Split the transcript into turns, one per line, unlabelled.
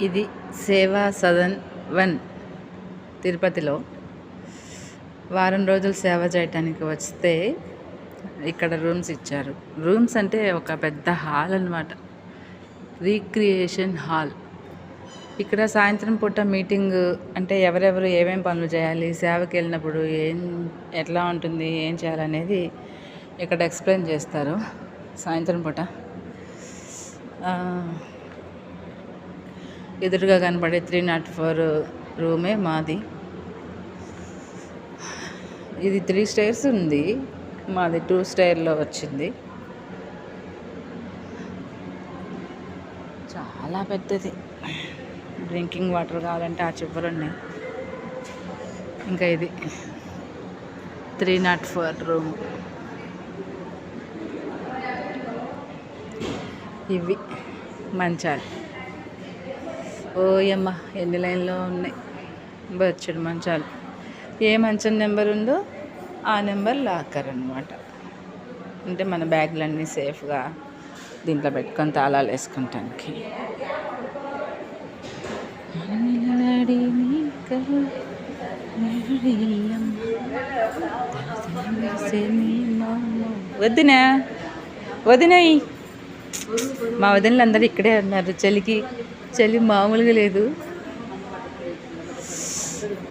ఇది సేవా సదన్ వన్ తిరుపతిలో. వారం రోజులు సేవ చేయటానికి వస్తే ఇక్కడ రూమ్స్ ఇచ్చారు. రూమ్స్ అంటే ఒక పెద్ద హాల్ అనమాట రీక్రియేషన్ హాల్. ఇక్కడ సాయంత్రం పూట మీటింగ్ అంటే ఎవరెవరు ఏమేం పనులు చేయాలి సేవకి వెళ్ళినప్పుడు ఏం ఎట్లా ఉంటుంది ఏం చేయాలనేది ఇక్కడ ఎక్స్ప్లెయిన్ చేస్తారు సాయంత్రం పూట. ఎదురుగా కనపడే త్రీ నాట్ ఫోర్ రూమే మాది. ఇది త్రీ స్టైర్స్ ఉంది. మాది టూ స్టైర్లో వచ్చింది. చాలా పెద్దది. డ్రింకింగ్ వాటర్ కావాలంటే ఆ చివర ఉన్నాయి. ఇంకా ఇది త్రీ నాట్ ఫోర్ రూమ్. ఇవి మంచాలు. ఓయమ్మ ఎన్ని లైన్లో ఉన్నాయి? బొచ్చడు మంచాలు. ఏ మంచం నెంబర్ ఉందో ఆ నెంబర్ లాకర్ అనమాట అంటే మన బ్యాగ్లన్నీ సేఫ్గా దీంట్లో పెట్టుకొని తాళాలు వేసుకుంటానికి. వదినా వదినాయి. మా వదినలు అందరూ ఇక్కడే ఉన్నారు. చలికి చలి మామూలుగా లేదు.